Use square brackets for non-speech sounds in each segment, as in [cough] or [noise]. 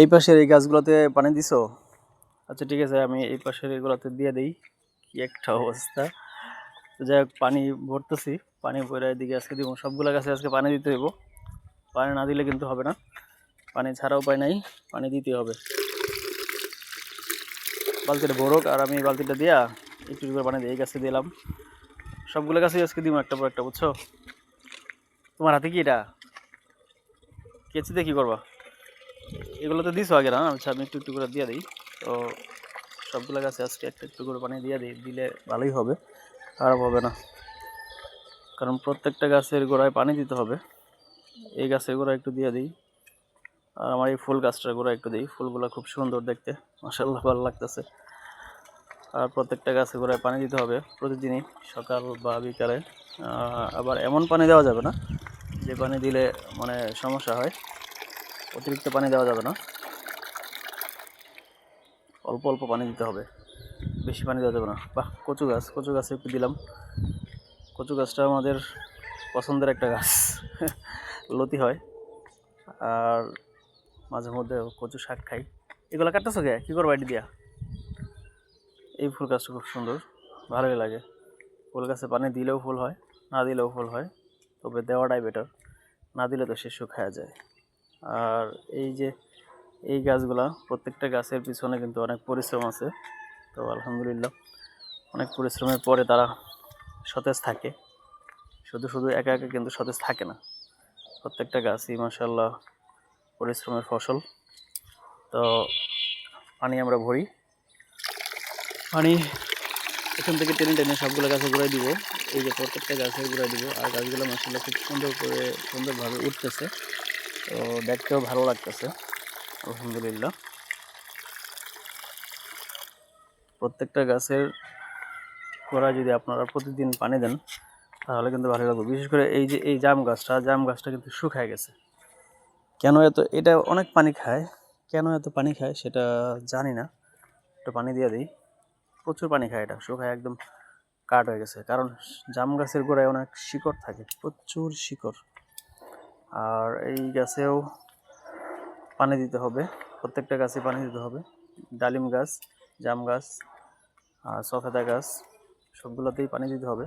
এই পাশের এই গাছগুলোতে পানি দিছো? আচ্ছা ঠিক আছে, আমি এই পাশের এগুলোতে দিয়ে দিই, কি একটা অবস্থা। যাই হোক, পানি ভরতেছি, পানি ভরে এদিকে আজকে দিব। সবগুলো গাছে আজকে পানি দিতে হইব। পানি না দিলে কিন্তু হবে না। পানি ছাড়া উপায় নাই, পানি দিতে হবে। বালতিটা ভরুক আর আমি বালতিটা দিয়া একটু করে পানি দিই এই গাছে দিলাম। সবগুলো গাছে আজকে দিব একটা পর একটা, বুঝছ? তোমার হাতে কি এটা? কেচিতে কি করবা? এগুলো তো দিছো আগে না? আচ্ছা আমি একটু একটু করে দিয়ে দিই। তো সবগুলো গাছে আজকে একটা, একটু করে পানি দিয়ে দিই। দিলে ভালোই হবে, খারাপ হবে না। কারণ প্রত্যেকটা গাছের গোড়ায় পানি দিতে হবে। এই গাছের গোড়ায় একটু দিয়ে দিই। আর আমার এই ফুল গাছটার গোড়ায় একটু দিই। ফুলগুলো খুব সুন্দর দেখতে। মাসাল্লাহ ভালো লাগতেছে। আর প্রত্যেকটা গাছে গোড়ায় পানি দিতে হবে প্রতিদিনই, সকাল বা বিকালে। আবার এমন পানি দেওয়া যাবে না, যে পানি দিলে মানে সমস্যা হয়। অতিরিক্ত পানি দেওয়া যাবে না। অল্প অল্প পানি দিতে হবে। বেশি পানি দেওয়া যাবে না। বাহ, কচু গাছ, কচু গাছে একটু দিলাম। কচু গাছটা আমাদের পছন্দের একটা গাছ। [laughs] লতি হয়। আর মাঝে মধ্যে কচু শাক খাই। এগুলো কাটতেছো কে? কী করব এটি দিয়া? এই ফুল গাছটা খুব সুন্দর। ভালোই লাগে। ফুল গাছে পানি দিলেও ফুল হয়, না দিলেও ফুল হয়। তবে দেওয়াটাই বেটার না দিলে তো সে শুকায়া যায়। আর এই যে এই গাছগুলা, প্রত্যেকটা গাছের পিছনে কিন্তু অনেক পরিশ্রম আছে। তো আলহামদুলিল্লাহ, অনেক পরিশ্রমের পরে তারা সতেজ থাকে। শুধু শুধু একা একা কিন্তু সতেজ থাকে না। প্রত্যেকটা গাছই মাসাল্লাহ পরিশ্রমের ফসল। তো পানি আমরা ভরি। পানি এখান থেকে টেনে টেনে সবগুলো গাছে ঘুরাই দিব। এই যে প্রত্যেকটা গাছে ঘুরাই দিব। আর গাছগুলো মাসাল্লাহ খুব সুন্দর করে সুন্দরভাবে উঠতেছে। তো দেখতেও ভালো লাগতেছে। আলহামদুলিল্লাহ। প্রত্যেকটা গাছের গোড়ায় যদি আপনারা প্রতিদিন পানি দেন, তাহলে কিন্তু ভালো লাগবে। বিশেষ করে এই যে, এই জাম গাছটা জাম গাছটা কিন্তু শুকায় গেছে। কেন এত, এটা অনেক পানি খায়। কেন এত পানি খায় সেটা জানি না। একটু পানি দিয়ে দিই। প্রচুর পানি খায় এটা। শুকায় একদম কাট হয়ে গেছে। কারণ জাম গাছের গোড়ায় অনেক শিকড় থাকে। প্রচুর শিকড়। আর এই গাছেও পানি দিতে হবে। প্রত্যেকটা গাছে পানি দিতে হবে। ডালিম গাছ, জাম গাছ, আর সফেদা গাছ, সবগুলোতেই পানি দিতে হবে।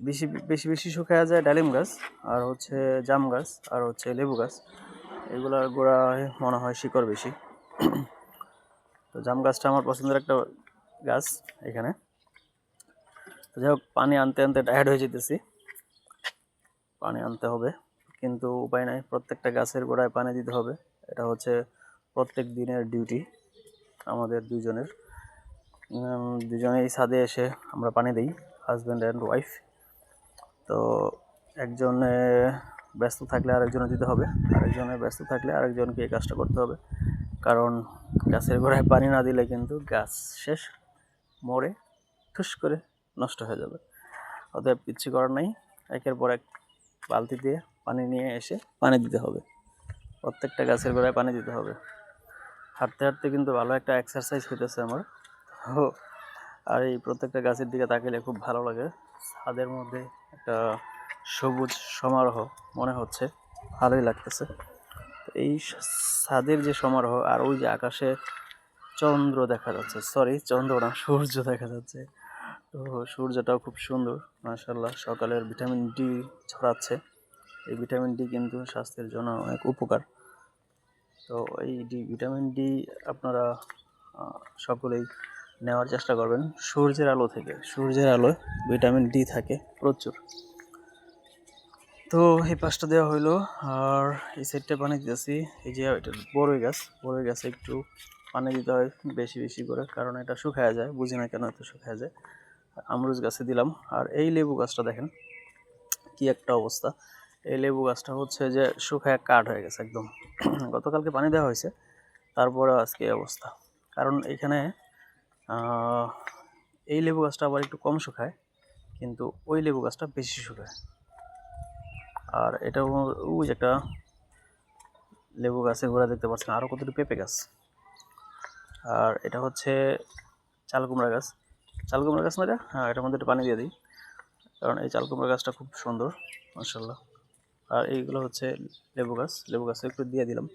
বেশি বেশি বেশি শুকায়া যায় ডালিম গাছ, আর হচ্ছে জাম গাছ, আর হচ্ছে লেবু গাছ। এগুলার গোড়ায় মনে হয় শিকড় বেশি। তো জাম গাছটা আমার পছন্দের একটা গাছ এখানে। যাই হোক, পানি আনতে আনতে টায়ার্ড হয়ে যেতেছি। পানি আনতে হবে। কিন্তু উপায় নাই, প্রত্যেকটা গাছের গোড়ায় পানি দিতে হবে। এটা হচ্ছে প্রত্যেক দিনের ডিউটি আমাদের দুজনের দুজনেই ছাদে এসে আমরা পানি দিই হাজব্যান্ড অ্যান্ড ওয়াইফ তো একজনে ব্যস্ত থাকলে আরেকজনে দিতে হবে, আরেকজনে ব্যস্ত থাকলে আরেকজনকে এই কাজটা করতে হবে। কারণ গাছের গোড়ায় পানি না দিলে কিন্তু গাছ শেষ, মরে ঠুস করে নষ্ট হয়ে যাবে। অতএব কিচ্ছু করার নাই, একের পর এক বালতি দিয়ে পানি নিয়ে এসে পানি দিতে হবে। প্রত্যেকটা গাছের গোড়ায় পানি দিতে হবে। হাঁটতে হাঁটতে কিন্তু ভালো একটা এক্সারসাইজ হইতেছে আমার। তো, আর এই প্রত্যেকটা গাছের দিকে তাকালে খুব ভালো লাগে। ছাদের মধ্যে একটা সবুজ সমারোহ মনে হচ্ছে। ভালোই লাগতেছে। তো এই ছাদের যে সমারোহ আর ওই যে আকাশে চন্দ্র দেখা যাচ্ছে সরি চন্দ্র না, সূর্য দেখা যাচ্ছে। তো সূর্যটাও খুব সুন্দর মাশাল্লাহ সকালের ভিটামিন ডি ছড়াচ্ছে। এই ভিটামিন ডি কিন্তু স্বাস্থ্যের জন্য অনেক উপকার। তো এই ডি, ভিটামিন ডি আপনারা সকলেই নেওয়ার চেষ্টা করবেন। সূর্যের আলো থেকে, সূর্যের আলোয় ভিটামিন ডি থাকে প্রচুর। তো এই পাশটা দেওয়া হইল, আর এই সাইডটা পানি দিতেছি। এই যে এটা বড়ই গাছ বড়ই গাছে একটু পানি দিতে হয় বেশি বেশি করে, কারণ এটা শুকায় যায়, বুঝি না কেন এত শুকায় যায়। আমরুজ গাছে দিলাম, আর এই লেবু গাছটা দেখেন, কি একটা অবস্থা। এই লেবু গাছটা হচ্ছে যে শুকায় কাঠ হয়ে গেছে একদম। গতকালকে পানি দেওয়া হয়েছে তারপরে আজকে অবস্থা। কারণ এখানে এই লেবু গাছটা আবার একটু কম শুকায়, কিন্তু ওই লেবু গাছটা বেশি শুকায়। আর এটা ওই একটা লেবু গাছে ঘোরা দেখতে পাচ্ছেন আরও কতটি পেঁপে গাছ। আর এটা হচ্ছে চাল কুমড়া গাছ। চাল কুমড়া গাছ না এটা হ্যাঁ এটার মধ্যে একটু পানি দিয়ে দিই, কারণ এই চাল কুমড়া গাছটা খুব সুন্দর মার্শাল্লাহ আর এইগুলো হচ্ছে লেবু গাছ। লেবু গাছে একটু দিয়ে দিলাম।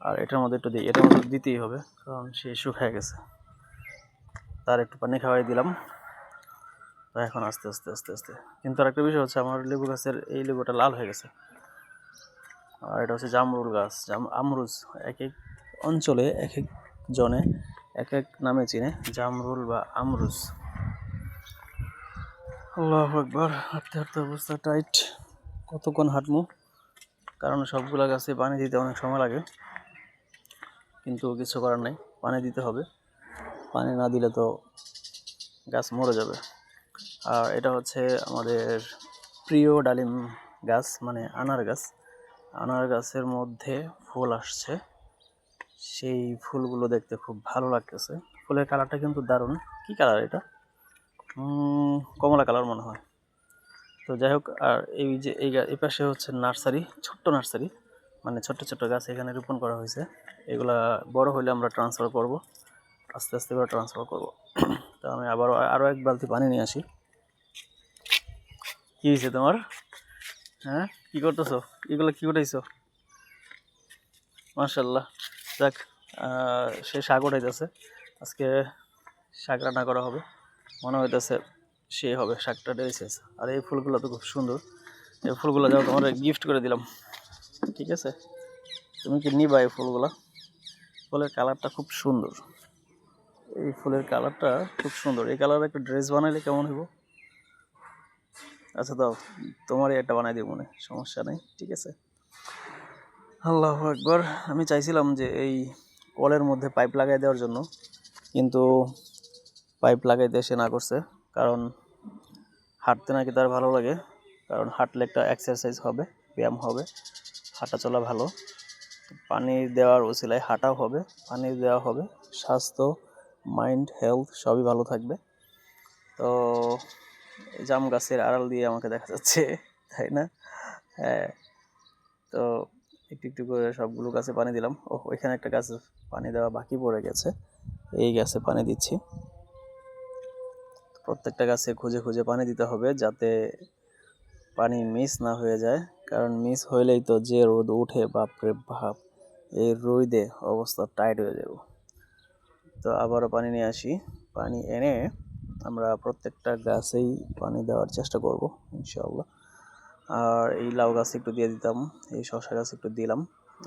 আর এটার মধ্যে একটু দিই, এটার মধ্যে দিতেই হবে, কারণ সে শুকায় গেছে। তার একটু পানি খাওয়াই দিলাম। তো এখন আস্তে আস্তে আস্তে আস্তে। কিন্তু আরেকটা বিষয় হচ্ছে, আমার লেবু গাছের এই লেবুটা লাল হয়ে গেছে। আর এটা হচ্ছে জামরুল গাছ, জাম, আমরুজ এক এক অঞ্চলে এক এক জনে এক এক নামে চিনে জামরুল বা আমরুজ। আল্লাহ একবার হাঁটতে হাঁটতে অবস্থা টাইট। কতক্ষণ হাঁটমু কারণ সবগুলা গাছে পানি দিতে অনেক সময় লাগে। কিন্তু কিছু করার নেই, পানি দিতে হবে। পানি না দিলে তো গাছ মরে যাবে। আর এটা হচ্ছে আমাদের প্রিয় ডালিম গাছ মানে আনার গাছ। আনার গাছের মধ্যে ফুল আসছে। সেই ফুলগুলো দেখতে খুব ভালো লাগতেছে। ফুলের কালারটা কিন্তু দারুণ। কি কালার এটা? কমলা কালার মনে হয়। তো যাই হোক, আর এই যে এই এই পাশে হচ্ছে নার্সারি, ছোট্ট নার্সারি মানে ছোট্ট ছোট্ট গাছ এখানে রোপণ করা হয়েছে। এগুলা বড় হলে আমরা ট্রান্সফার করব, আস্তে আস্তে করে ট্রান্সফার করব। তো আমি আবারও আরও এক বালতি পানি নিয়ে আসি। কি হয়েছে তোমার? হ্যাঁ কি করতেছো? এগুলো কি উঠাইছো? মার্শাল্লাহ যাক সে শাক উঠাইতেছে। আজকে শাক রান্না করা হবে। মনে হইতেছে সে হবে শাকটা ডেরেছিস আর এই ফুলগুলো তো খুব সুন্দর। এই ফুলগুলো যাও, তোমার গিফট করে দিলাম। ঠিক আছে? তুমি কি নিবা এই ফুলগুলো? ফুলের কালারটা খুব সুন্দর। এই ফুলের কালারটা খুব সুন্দর। এই কালার একটা ড্রেস বানাইলে কেমন হইব? আচ্ছা দাও। তোমারই একটা বানাই দিব মনে সমস্যা নেই। ঠিক আছে? আল্লাহ একবার আমি চাইছিলাম যে এই কলের মধ্যে পাইপ লাগাই দেওয়ার জন্য। কিন্তু পাইপ লাগাইতে সে না করছে। কারণ হাঁটতে নাকি তার ভালো লাগে, কারণ হাঁটলে একটা এক্সারসাইজ হবে, ব্যায়াম হবে, হাঁটা চলা ভালো। পানি দেওয়ার ওসিলায় হাঁটাও হবে, পানি দেওয়া হবে, স্বাস্থ্য মাইন্ড হেলথ সবই ভালো থাকবে। তো জাম গাছের আড়াল দিয়ে আমাকে দেখা যাচ্ছে, তাই না? হ্যাঁ তো একটু একটু করে সবগুলো গাছে পানি দিলাম। ও ওইখানে একটা গাছে পানি দেওয়া বাকি পড়ে গেছে। এই গাছে পানি দিচ্ছি। প্রত্যেকটা গাছে খুঁজে খুঁজে পানি দিতে হবে যাতে পানি মিস না হয়ে যায়। কারণ মিস হইলেই তো যে রোদ উঠে বাপরে ভাব এই রোদে অবস্থা টাইট হয়ে যাবে। তো আবারও পানি নিয়ে আসি। পানি এনে আমরা প্রত্যেকটা গাছেই পানি দেওয়ার চেষ্টা করব, ইনশাআল্লাহ। আর এই লাউ গাছ একটু দিয়ে দিতাম, এই শশা গাছ একটু দিলাম।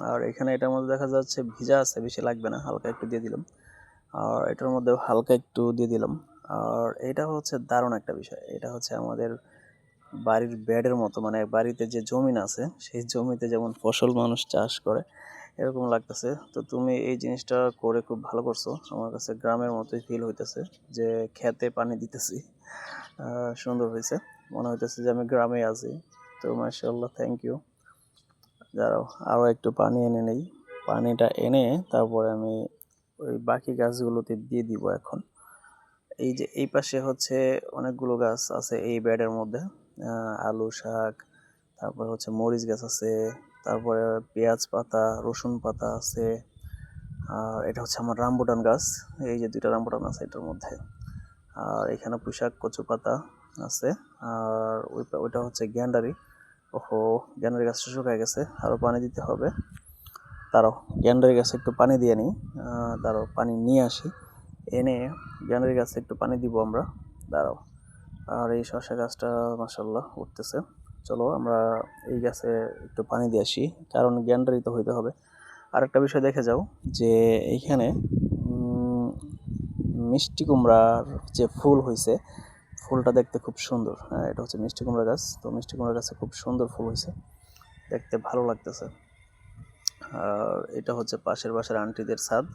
আর এখানে এটার মধ্যে দেখা যাচ্ছে ভিজা আছে, বেশি লাগবে না, হালকা একটু দিয়ে দিলাম। আর এটার মধ্যে হালকা একটু দিয়ে দিলাম। আর এটা হচ্ছে দারুণ একটা বিষয়। এটা হচ্ছে আমাদের বাড়ির বেডের মতো মানে বাড়িতে যে জমিন আছে, সেই জমিতে যেমন ফসল মানুষ চাষ করে, এরকম লাগতেছে। তো তুমি এই জিনিসটা করে খুব ভালো করছ। আমার কাছে গ্রামের মতোই ফিল হইতেছে যে খেতে পানি দিতেছি। সুন্দর হয়েছে মনে হইতেছে যে আমি গ্রামে আছি। তো মাশাল্লাহ থ্যাংক ইউ দাঁড়াও আরও একটু পানি এনে নেই, পানিটা এনে তারপরে আমি ওই বাকি গাছগুলোতে দিয়ে দিব এখন। এই যে এই পাশে হচ্ছে অনেকগুলো গাছ আছে এই বেডের মধ্যে আলু, শাক, তারপরে হচ্ছে মরিচ গাছ আছে, তারপরে পেঁয়াজ পাতা, রসুন পাতা আছে, আর এটা হচ্ছে আমার রামবুটান গাছ, এই যে দুইটা রামবুটান আছে এটার মধ্যে, আর এখানে পুঁশাক কচু পাতা আছে, আর ওই ওইটা হচ্ছে গ্যান্ডারি, ওহো, গ্যান্ডারি গাছটা শুকায় গেছে আরও পানি দিতে হবে তারও গ্যান্ডারি গাছে একটু পানি দিয়ে নিই তারও পানি নিয়ে আসি এনে গ্যান্ডারি গাছে একটু পানি দিব আমরা। দাঁড়াও। আর এই শসা গাছটা মাসাল্লাহ উঠতেছে। চলো আমরা এই গাছে একটু পানি দিয়ে আসি, কারণ গ্যান্ডারি তো হইতে হবে। আর একটা বিষয় দেখে যাও, যে এইখানে মিষ্টি কুমড়ার যে ফুল হয়েছে ফুলটা দেখতে খুব সুন্দর। হ্যাঁ এটা হচ্ছে মিষ্টি কুমড়া গাছ। তো মিষ্টি কুমড়া গাছে খুব সুন্দর ফুল হয়েছে দেখতে ভালো লাগতেছে। আর এটা হচ্ছে পাশের বাসার আন্টিদের ছাদ।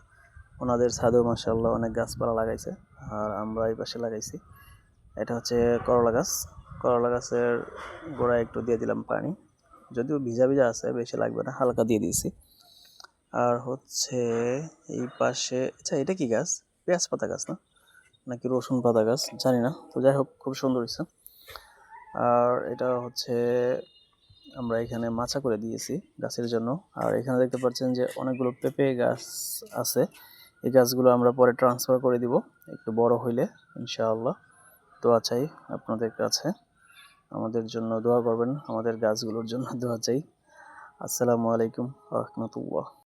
ওনাদের ছাদেও মাসাল্লাহ অনেক গাছপালা লাগাইছে, আর আমরা এই পাশে লাগাইছি। এটা হচ্ছে করলা গাছ। করলা গাছের গোড়ায় একটু দিয়ে দিলাম পানি। যদিও ভিজা ভিজা আছে, বেশি লাগবে না, হালকা দিয়ে দিয়েছি। আর হচ্ছে এই পাশে আচ্ছা এটা কি গাছ? পেঁয়াজ পাতা গাছ না? নাকি রসুন পাতা গাছ? জানি না। তো যাই হোক, খুব সুন্দর হয়েছে। আর এটা হচ্ছে আমরা এখানে মাচা করে দিয়েছি গাছের জন্য। আর এখানে দেখতে পাচ্ছেন যে অনেকগুলো পেঁপে গাছ আছে। এই গাছগুলো আমরা পরে ট্রান্সফার করে দিব, একটু বড় হইলে, ইনশাআল্লাহ। দোয়া চাই আপনাদের কাছে আমাদের জন্য দোয়া করবেন, আমাদের গাছগুলোর জন্য দোয়া চাই। আসসালামু আলাইকুম রহমতুল্লাহ।